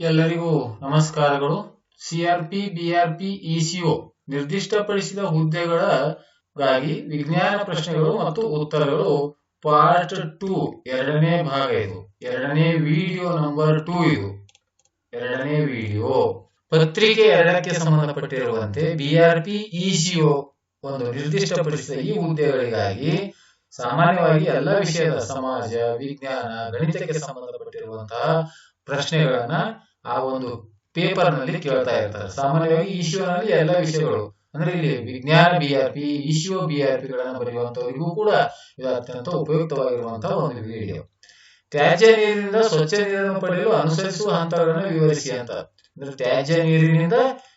ಎಲ್ಲರಿಗೂ ನಮಸ್ಕಾರಗಳು. CRP BRP ECO ನಿರ್ದಿಷ್ಟಪಡಿಸಿದ ಹುದ್ದೆಗಳಿಗಾಗಿ ವಿಜ್ಞಾನ ಪ್ರಶ್ನೆಗಳು ಮತ್ತು ಉತ್ತರಗಳು ಪಾರ್ಟ್ ಟೂ ಎರಡನೇ ಭಾಗ ಇದು. ಎರಡನೇ ವಿಡಿಯೋ ನಂಬರ್ ಟೂ ಇದು. ಎರಡನೇ ವಿಡಿಯೋ ಪತ್ರಿಕೆ ಎರಡಕ್ಕೆ ಸಂಬಂಧಪಟ್ಟಿರುವಂತೆ ಬಿಆರ್ಪಿ ಇಸಿಒ ಒಂದು ನಿರ್ದಿಷ್ಟಪಡಿಸಿದ ಈ ಹುದ್ದೆಗಳಿಗಾಗಿ ಸಾಮಾನ್ಯವಾಗಿ ಎಲ್ಲ ವಿಷಯದ ಸಮಾಜ, ವಿಜ್ಞಾನ, ಗಣಿತಕ್ಕೆ ಸಂಬಂಧಪಟ್ಟಿರುವಂತಹ ಪ್ರಶ್ನೆಗಳನ್ನ ಆ ಒಂದು ಪೇಪರ್ನಲ್ಲಿ ಕೇಳ್ತಾ ಇರ್ತಾರೆ. ಸಾಮಾನ್ಯವಾಗಿ ಇಶ್ಯೂನಲ್ಲಿ ಎಲ್ಲ ವಿಷಯಗಳು, ಅಂದ್ರೆ ಇಲ್ಲಿ ವಿಜ್ಞಾನ ಬಿಆರ್ಪಿ ಇಶ್ಯೂ ಬಿಆರ್ಪಿ ಗಳನ್ನ ಬರೆಯುವಂತವರಿಗೂ ಕೂಡ ಇದು ಅತ್ಯಂತ ಉಪಯುಕ್ತವಾಗಿರುವಂತಹ ಒಂದು ವಿಡಿಯೋ. ತ್ಯಾಜ್ಯ ನೀರಿನಿಂದ ಸ್ವಚ್ಛ ನೀರನ್ನು ಪಡೆಯಲು ಅನುಸರಿಸುವ ಹಂತಗಳನ್ನು ವಿವರಿಸಿ ಅಂತ. ಅಂದ್ರೆ ತ್ಯಾಜ್ಯ ನೀರಿನಿಂದ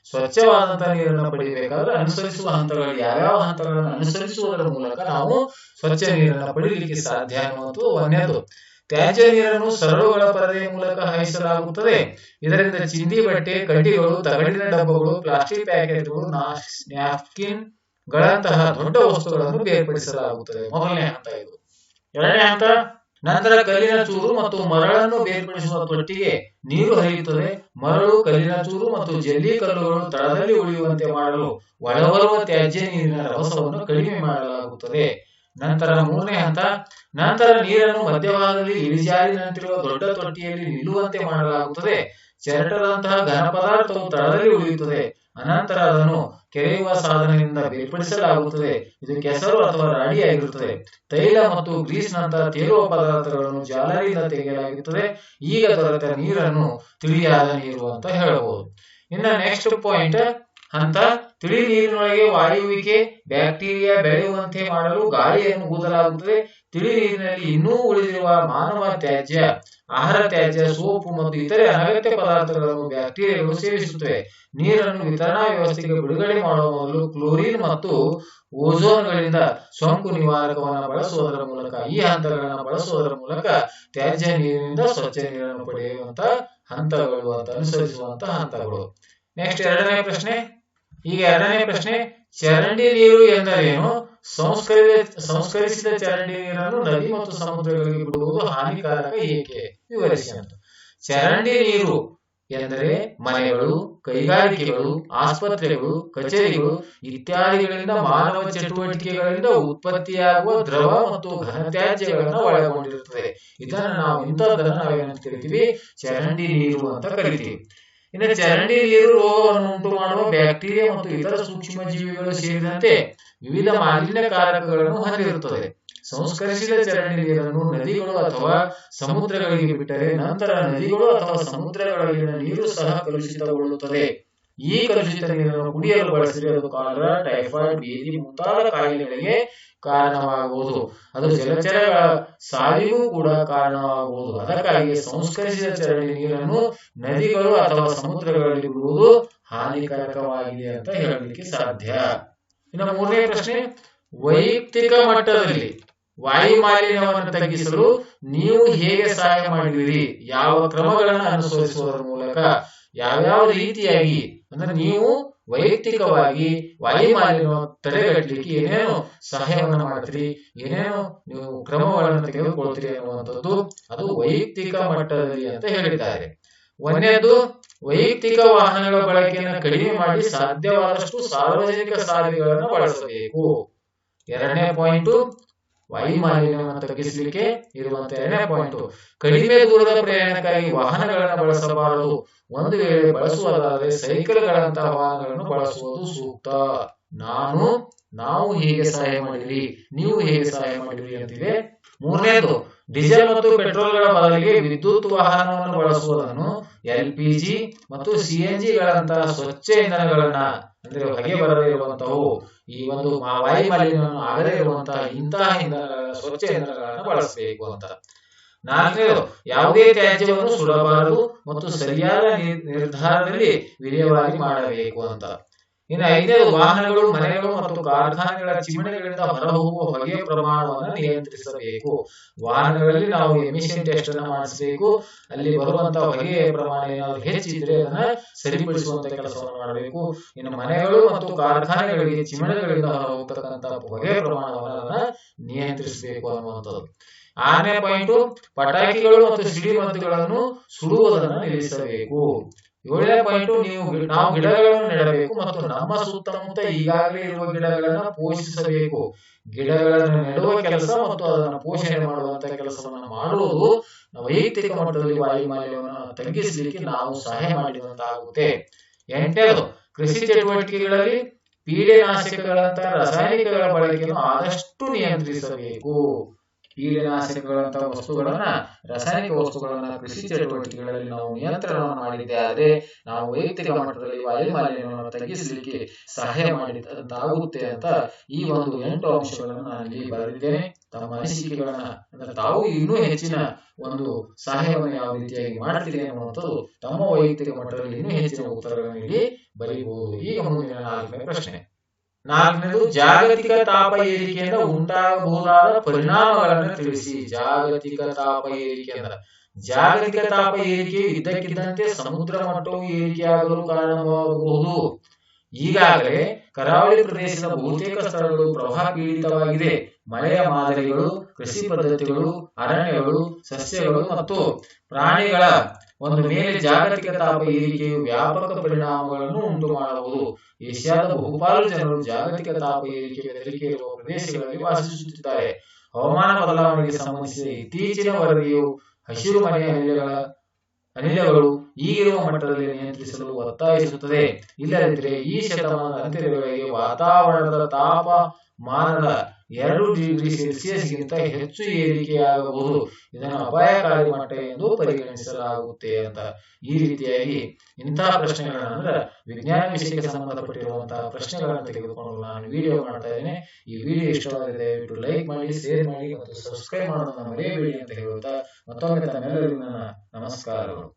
ಸ್ವಚ್ಛವಾದಂತಹ ನೀರನ್ನು ಪಡೆಯಬೇಕಾದ್ರೆ ಅನುಸರಿಸುವ ಹಂತಗಳು, ಯಾವ್ಯಾವ ಹಂತಗಳನ್ನು ಅನುಸರಿಸುವುದರ ಮೂಲಕ ನಾವು ಸ್ವಚ್ಛ ನೀರನ್ನು ಪಡೆಯಲಿಕ್ಕೆ ಸಾಧ್ಯ ಅನ್ನುವಂಥದ್ದು ಒಂದೇದು ತ್ಯಾಜ್ಯ ನೀರನ್ನು ಸರಳುಗಳ ಪರದೆಯ ಮೂಲಕ ಹಾಯಿಸಲಾಗುತ್ತದೆ. ಇದರಿಂದ ಚಿಂದಿ ಬಟ್ಟೆ, ಕಡ್ಡಿಗಳು, ತಗಡಿನ ಡಬ್ಬಗಳು, ಪ್ಲಾಸ್ಟಿಕ್ ಪ್ಯಾಕೆಟ್ಗಳು ನ್ಯಾಪ್ಕಿನ್ ಗಳಂತಹ ದೊಡ್ಡ ವಸ್ತುಗಳನ್ನು ಬೇರ್ಪಡಿಸಲಾಗುತ್ತದೆ. ಮೊದಲನೇ ಹಂತ ಇದು. ಎರಡನೇ ಹಂತ, ನಂತರ ಕಲ್ಲಿನ ಚೂರು ಮತ್ತು ಮರಳನ್ನು ಬೇರ್ಪಡಿಸುವ ತೊಟ್ಟಿಗೆ ನೀರು ಹರಿಯುತ್ತದೆ. ಮರಳು, ಕಲ್ಲಿನ ಚೂರು ಮತ್ತು ಜಲ್ಲಿ ಕಲ್ಲುಗಳು ತಳದಲ್ಲಿ ಉಳಿಯುವಂತೆ ಮಾಡಲು ಒಳಬರುವ ತ್ಯಾಜ್ಯ ನೀರಿನ ರಭಸವನ್ನು ಕಡಿಮೆ ಮಾಡಲಾಗುತ್ತದೆ. ನಂತರ ಮೂರನೇ ಹಂತ ನಂತರ ನೀರನ್ನು ಮಧ್ಯಭಾಗದಲ್ಲಿ ಇಳಿಜಾರಿನಂತಿರುವ ದೊಡ್ಡ ತೊಟ್ಟಿಯಲ್ಲಿ ನಿಲ್ಲುವಂತೆ ಮಾಡಲಾಗುತ್ತದೆ. ಚರಟದಂತಹ ಘನ ಪದಾರ್ಥವು ತಳದಲ್ಲಿ ಉಳಿಯುತ್ತದೆ. ಅನಂತರ ಅದನ್ನು ಕೆರೆಯುವ ಸಾಧನದಿಂದ ಬೇರ್ಪಡಿಸಲಾಗುತ್ತದೆ. ಇದು ಕೆಸರು ಅಥವಾ ರಾಡಿಯಾಗಿರುತ್ತದೆ. ತೈಲ ಮತ್ತು ಗ್ರೀಸ್ ನಂತಹ ತೇಲುವ ಪದಾರ್ಥಗಳನ್ನು ಜಾಲರಿಯಿಂದ ತೆಗೆಯಲಾಗುತ್ತದೆ. ಈಗ ದೊರೆತ ನೀರನ್ನು ತಿಳಿಯಾದ ನೀರು ಅಂತ ಹೇಳಬಹುದು. ಇನ್ನು ನೆಕ್ಸ್ಟ್ ಪಾಯಿಂಟ್ ಹಂತ ತಿಳಿ ನೀರಿನೊಳಗೆ ವಾಯುವಿಕೆ ಬ್ಯಾಕ್ಟೀರಿಯಾ ಬೆಳೆಯುವಂತೆ ಮಾಡಲು ಗಾಳಿಯನ್ನು ಊದಲಾಗುತ್ತದೆ. ತಿಳಿ ನೀರಿನಲ್ಲಿ ಇನ್ನೂ ಉಳಿದಿರುವ ಮಾನವ ತ್ಯಾಜ್ಯ, ಆಹಾರ ತ್ಯಾಜ್ಯ, ಸೋಪು ಮತ್ತು ಇತರೆ ಅನಗತ್ಯ ಪದಾರ್ಥಗಳನ್ನು ಬ್ಯಾಕ್ಟೀರಿಯಾಗಳು ಸೇವಿಸುತ್ತವೆ. ನೀರನ್ನು ವಿತರಣಾ ವ್ಯವಸ್ಥೆಗೆ ಬಿಡುಗಡೆ ಮಾಡುವ ಮೊದಲು ಕ್ಲೋರಿನ್ ಮತ್ತು ಓಝೋನ್ಗಳಿಂದ ಸೋಂಕು ನಿವಾರಕವನ್ನು ಬಳಸುವುದರ ಮೂಲಕ, ಈ ಹಂತಗಳನ್ನು ಬಳಸುವುದರ ಮೂಲಕ ತ್ಯಾಜ್ಯ ನೀರಿನಿಂದ ಸ್ವಚ್ಛ ನೀರನ್ನು ಪಡೆಯುವಂತ ಹಂತಗಳು ಅಂತ ಅನುಸರಿಸುವಂತ ಹಂತಗಳು. ನೆಕ್ಸ್ಟ್ ಎರಡನೇ ಪ್ರಶ್ನೆ. ಈಗ ಎರಡನೇ ಪ್ರಶ್ನೆ, ಚರಂಡಿ ನೀರು ಎಂದರೇನು? ಸಂಸ್ಕರಿಸಿದ ಸಂಸ್ಕರಿಸಿದ ಚರಂಡಿ ನೀರನ್ನು ನದಿ ಮತ್ತು ಸಮುದ್ರಗಳಿಗೆ ಬಿಡುವುದು ಹಾನಿಕಾರಕ ಏಕೆ? ವಿವರಿಸಿ ಅಂತ ಚರಂಡಿ ನೀರು ಎಂದರೆ ಮನೆಗಳು, ಕೈಗಾರಿಕೆಗಳು, ಆಸ್ಪತ್ರೆಗಳು, ಕಚೇರಿಗಳು ಇತ್ಯಾದಿಗಳಿಂದ ಮಾನವ ಚಟುವಟಿಕೆಗಳಿಂದ ಉತ್ಪತ್ತಿಯಾಗುವ ದ್ರವ ಮತ್ತು ಘನತ್ಯಾಜ್ಯಗಳನ್ನು ಒಳಗೊಂಡಿರುತ್ತದೆ. ಇದನ್ನು ನಾವು ಇಂಥದ್ದನ್ನು ನಾವೇನಂತ ಕರಿತೀವಿ? ಚರಂಡಿ ನೀರು ಅಂತ ಕರಿತೀವಿ. ಇನ್ನು ಚರಂಡಿ ನೀರು ಉಂಟು ಮಾಡುವ ಬ್ಯಾಕ್ಟೀರಿಯಾ ಮತ್ತು ಇತರ ಸೂಕ್ಷ್ಮ ಜೀವಿಗಳು ಸೇರಿದಂತೆ ವಿವಿಧ ಮಾಲಿನ್ಯಕಾರಕಗಳನ್ನು ಹೊಂದಿರುತ್ತದೆ. ಸಂಸ್ಕರಿಸಿದ ಚರಂಡಿ ನೀರನ್ನು ನದಿಗಳು ಅಥವಾ ಸಮುದ್ರಗಳಿಗೆ ಬಿಟ್ಟರೆ ನಂತರ ನದಿಗಳು ಅಥವಾ ಸಮುದ್ರಗಳಲ್ಲಿನ ನೀರು ಸಹ ಕಲುಷಿತಗೊಳ್ಳುತ್ತದೆ. ಈ ಕಲುಷಿತ ನೀರನ್ನು ಕುಡಿಯಲು ಬಳಸಿದರೆ ಅದು ಕಾಲರ ಟೈಫಾಯ್ಡ್ ಬೇದಿ ಮುಂತಾದ ಕಾಯಿಲೆಗಳಿಗೆ ಕಾರಣವಾಗುವುದು. ಅದು ಜಲಚರಗಳ ಸಾವಿಗೂ ಕೂಡ ಕಾರಣವಾಗುವುದು. ಅದಕ್ಕಾಗಿ ಸಂಸ್ಕರಿಸಿದ ಚರಂಡಿ ನೀರನ್ನು ನದಿಗಳು ಅಥವಾ ಸಮುದ್ರಗಳಲ್ಲಿ ಬಿಡುವುದು ಹಾನಿಕಾರಕವಾಗಿದೆ ಅಂತ ಹೇಳಲಿಕ್ಕೆ ಸಾಧ್ಯ. ಇನ್ನು ಮೂರನೇ ಪ್ರಶ್ನೆ, ವೈಯಕ್ತಿಕ ಮಟ್ಟದಲ್ಲಿ ವಾಯು ಮಾಲಿನ್ಯವನ್ನು ತಗ್ಗಿಸಲು ನೀವು ಹೇಗೆ ಸಹಾಯ ಮಾಡಿದಿರಿ ಯಾವ ಕ್ರಮಗಳನ್ನು ಅನುಸರಿಸುವುದರ ಮೂಲಕ ಯಾವ್ಯಾವ ರೀತಿಯಾಗಿ? ಅಂದ್ರೆ ನೀವು ವೈಯಕ್ತಿಕವಾಗಿ ವಾಯುಮಾಲಿನ್ಯ ತಡೆಗಟ್ಟಲಿಕ್ಕೆ ಏನೇನು ಸಹಾಯವನ್ನು ಮಾಡ್ತೀರಿ? ಏನೇನು ನೀವು ಕ್ರಮಗಳನ್ನು ತೆಗೆದುಕೊಳ್ತೀರಿ ಅನ್ನುವಂಥದ್ದು ಅದು ವೈಯಕ್ತಿಕ ಮಟ್ಟದಲ್ಲಿ ಅಂತ ಹೇಳಿದ್ದಾರೆ. ಒಂದನೇದು, ವೈಯಕ್ತಿಕ ವಾಹನಗಳ ಬಳಕೆಯನ್ನು ಕಡಿಮೆ ಮಾಡಿ ಸಾಧ್ಯವಾದಷ್ಟು ಸಾರ್ವಜನಿಕ ಸಾರಿಗೆಗಳನ್ನು ಬಳಸಬೇಕು. ಎರಡನೇ ಪಾಯಿಂಟ್ ವಾಯು ಮಾಲಿನ್ಯವನ್ನು ತಗ್ಗಿಸಲಿಕ್ಕೆ ಇರುವಂತ ಎರಡನೇ ಪಾಯಿಂಟ್ ಕಡಿಮೆ ದೂರದ ಪ್ರಯಾಣಕ್ಕಾಗಿ ವಾಹನಗಳನ್ನು ಬಳಸಬಾರದು. ಒಂದು ವೇಳೆ ಬಳಸುವುದಾದರೆ ಸೈಕಲ್ಗಳಂತಹ ವಾಹನಗಳನ್ನು ಬಳಸುವುದು ಸೂಕ್ತ. ನಾನು, ನಾವು ಹೇಗೆ ಸಹಾಯ ಮಾಡಿರಿ ನೀವು ಹೇಗೆ ಸಹಾಯ ಮಾಡಿರಿ ಅಂತಿದೆ. ಮೂರನೇದು, ಡೀಸೆಲ್ ಮತ್ತು ಪೆಟ್ರೋಲ್ಗಳ ಬದಲಿಗೆ ವಿದ್ಯುತ್ ವಾಹನವನ್ನು ಬಳಸುವುದನ್ನು ಎಲ್ ಪಿ ಜಿ ಮತ್ತು ಸಿಎನ್ಜಿ ಗಳಂತಹ ಸ್ವಚ್ಛ ಇಂಧನಗಳನ್ನ ಅಂದ್ರೆ ಹೊಗೆ ಬರದೇ ಇರುವಂತವು ಈ ಒಂದು ವಾಯುಮಾಲಿನ್ಯವನ್ನು ಆಗದೇ ಇರುವಂತಹ ಇಂತಹ ಇಂಧನಗಳ ಸ್ವಚ್ಛ ಇಂಧನಗಳನ್ನು ಬಳಸಬೇಕು ಅಂತ. ನಾಲ್ಕನೇದು ಯಾವುದೇ ತ್ಯಾಜ್ಯವನ್ನು ಸುಡಬಾರದು ಮತ್ತು ಸರಿಯಾದ ನಿರ್ಧಾರದಲ್ಲಿ ವಿಲೇವಾರಿ ಮಾಡಬೇಕು ಅಂತ. ಇನ್ನು ಐದನೇದು ವಾಹನಗಳು, ಮನೆಗಳು ಮತ್ತು ಕಾರ್ಖಾನೆಗಳ ಚಿಮಣಿಗಳಿಂದ ಹೊರಹೋಗುವ ಹೊಗೆ ಪ್ರಮಾಣವನ್ನು ನಿಯಂತ್ರಿಸಬೇಕು. ವಾಹನಗಳಲ್ಲಿ ನಾವು ಎಮಿಷನ್ ಟೆಸ್ಟ್ ಅನ್ನು ಮಾಡಿಸಬೇಕು. ಅಲ್ಲಿ ಬರುವಂತಹ ಹೊಗೆ ಪ್ರಮಾಣ ಏನಾದರೂ ಹೆಚ್ಚಿದ್ರೆ ಅದನ್ನ ಸರಿಪಡಿಸುವಂತ ಕೆಲಸವನ್ನು ಮಾಡಬೇಕು. ಇನ್ನು ಮನೆಗಳು ಮತ್ತು ಕಾರ್ಖಾನೆಗಳಿಗೆ ಚಿಮಣಿಗಳಿಂದ ಹೊರಹೋಗ್ತಕ್ಕಂತಹ ಹೊಗೆ ಪ್ರಮಾಣವನ್ನು ನಿಯಂತ್ರಿಸಬೇಕು ಅನ್ನುವಂಥದ್ದು. ಆರನೇ ಪಾಯಿಂಟ್ ಪಟಾಕಿಗಳು ಮತ್ತು ಸಿಡಿಮದ್ದುಗಳನ್ನು ಸುಡುವುದನ್ನು ನಿಲ್ಲಿಸಬೇಕು. ಏಳನೇ ಪಾಯಿಂಟ್ ನೀವು ನಾವು ಗಿಡಗಳನ್ನು ನೆಡಬೇಕು ಮತ್ತು ನಮ್ಮ ಸುತ್ತಮುತ್ತ ಈಗಾಗಲೇ ಇರುವ ಗಿಡಗಳನ್ನು ಪೋಷಿಸಬೇಕು. ಗಿಡಗಳನ್ನು ನೆಡುವ ಕೆಲಸ ಮತ್ತು ಅದನ್ನು ಪೋಷಣೆ ಮಾಡುವಂತ ಕೆಲಸವನ್ನು ಮಾಡುವುದು ವೈಯಕ್ತಿಕ ಮಟ್ಟದಲ್ಲಿ ವಾಯು ಮಾಲಿನ್ಯವನ್ನು ತಗ್ಗಿಸಲಿಕ್ಕೆ ನಾವು ಸಹಾಯ ಮಾಡಿದಂತಾಗುತ್ತೆ. ಎಂಟನೇದು, ಕೃಷಿ ಚಟುವಟಿಕೆಗಳಲ್ಲಿ ಪೀಡೆನಾಶಕಗಳಂತಹ ರಾಸಾಯನಿಕಗಳ ಬಳಕೆಯನ್ನು ಆದಷ್ಟು ನಿಯಂತ್ರಿಸಬೇಕು. ಕೀಟನಾಶಕಗಳಂತಹ ವಸ್ತುಗಳನ್ನ, ರಾಸಾಯನಿಕ ವಸ್ತುಗಳನ್ನ, ಕೃಷಿ ಚಟುವಟಿಕೆಗಳಲ್ಲಿ ನಾವು ನಿಯಂತ್ರಣ ಮಾಡಿದ್ದೆ ಆದರೆ ನಾವು ವೈಯಕ್ತಿಕ ಮಟ್ಟದಲ್ಲಿ ವಾಯುಮಾಲಿನ್ಯವನ್ನು ತಗ್ಗಿಸಲಿಕ್ಕೆ ಸಹಾಯ ಮಾಡಿದಾಗುತ್ತೆ ಅಂತ ಈ ಒಂದು ಎಂಟು ಅಂಶಗಳನ್ನು ನಾನು ಇಲ್ಲಿ ಬರೆದಿದ್ದೇನೆ. ತಮ್ಮ ಅನಿಸಿಕೆಗಳನ್ನ, ಅಂದ್ರೆ ತಾವು ಇನ್ನೂ ಹೆಚ್ಚಿನ ಒಂದು ಸಹಾಯವನ್ನು ಯಾವ ರೀತಿಯಾಗಿ ಮಾಡ್ತಿದೆ ಅನ್ನುವಂಥದ್ದು ತಮ್ಮ ವೈಯಕ್ತಿಕ ಮಟ್ಟದಲ್ಲಿ ಇನ್ನೂ ಹೆಚ್ಚಿನ ಉತ್ತರಗಳನ್ನು ಇಲ್ಲಿ ಬರೀಬಹುದು. ಈಗ ಮುಂದಿನ ನಾಲ್ಕನೇ ಪ್ರಶ್ನೆ. ನಾಲ್ಕನೇದು ಜಾಗತಿಕ ತಾಪ ಏರಿಕೆಯಿಂದ ಉಂಟಾಗಬಹುದಾದ ಪರಿಣಾಮಗಳನ್ನು ತಿಳಿಸಿ. ಜಾಗತಿಕ ತಾಪ ಏರಿಕೆಯಿಂದ ಜಾಗತಿಕ ತಾಪ ಏರಿಕೆಯು ಇದ್ದಕ್ಕಿದ್ದಂತೆ ಸಮುದ್ರ ಮಟ್ಟವು ಏರಿಕೆಯಾಗಲು ಕಾರಣವಾಗಬಹುದು. ಈಗಾಗಲೇ ಕರಾವಳಿ ಪ್ರದೇಶದ ಬಹುತೇಕ ಸ್ಥಳಗಳು ಪ್ರವಾಹ ಪೀಡಿತವಾಗಿದೆ. ಮಳೆಯ ಮಾದರಿಗಳು, ಕೃಷಿ ಪದ್ಧತಿಗಳು, ಅರಣ್ಯಗಳು, ಸಸ್ಯಗಳು ಮತ್ತು ಪ್ರಾಣಿಗಳ ಒಂದು ಮೇಲೆ ಜಾಗತಿಕ ತಾಪ ಏರಿಕೆಯು ವ್ಯಾಪಕ ಪರಿಣಾಮಗಳನ್ನು ಉಂಟು ಮಾಡಬಹುದು ಏಷ್ಯಾದ ಬಹುಪಾಲು ಜನರು ಜಾಗತಿಕ ತಾಪ ಏರಿಕೆಯ ಬೆದರಿಕೆ ಇರುವ ಪ್ರದೇಶಗಳಲ್ಲಿ ವಾಸಿಸುತ್ತಿದ್ದಾರೆ. ಹವಾಮಾನ ಬದಲಾವಣೆಗೆ ಸಂಬಂಧಿಸಿದ ಇತ್ತೀಚಿನ ವರದಿಯು ಹಸಿರು ಮನೆ ಅನಿಲಗಳ ಅನಿಲಗಳು ಈಗಿರುವ ಮಟ್ಟದಲ್ಲಿ ನಿಯಂತ್ರಿಸಲು ಒತ್ತಾಯಿಸುತ್ತದೆ. ಇಲ್ಲದಿದ್ದರೆ ಈ ಶತಮಾನದ ಅಂತ್ಯದ ವೇಳೆಗೆ ವಾತಾವರಣದ ತಾಪಮಾನದ ಎರಡು ಡಿಗ್ರಿ ಸೆಲ್ಸಿಯಸ್ಗಿಂತ ಹೆಚ್ಚು ಏರಿಕೆಯಾಗಬಹುದು. ಇದನ್ನು ಅಪಾಯಕಾರಿ ಮಟ್ಟ ಎಂದು ಪರಿಗಣಿಸಲಾಗುತ್ತೆ ಅಂತ. ಈ ರೀತಿಯಾಗಿ ಇಂತಹ ಪ್ರಶ್ನೆಗಳನ್ನ ಅಂದ್ರೆ ವಿಜ್ಞಾನ ವಿಷಯಕ್ಕೆ ಸಂಬಂಧಪಟ್ಟಿರುವಂತಹ ಪ್ರಶ್ನೆಗಳನ್ನು ತೆಗೆದುಕೊಂಡು ನಾನು ವಿಡಿಯೋ ಮಾಡ್ತಾ ಇದ್ದೇನೆ. ಈ ವಿಡಿಯೋ ಇಷ್ಟವಾಗಿದೆ ದಯವಿಟ್ಟು ಲೈಕ್ ಮಾಡಿ ಶೇರ್ ಮಾಡಿ ಮತ್ತು ಸಬ್ಸ್ಕ್ರೈಬ್ ಮಾಡೋದನ್ನ ಮರೆಯಬೇಡಿ ಅಂತ ಹೇಳುತ್ತಾ ಮತ್ತೊಮ್ಮೆ ತಮ್ಮೆಲ್ಲರಿಗೂ ನನ್ನ ನಮಸ್ಕಾರಗಳು.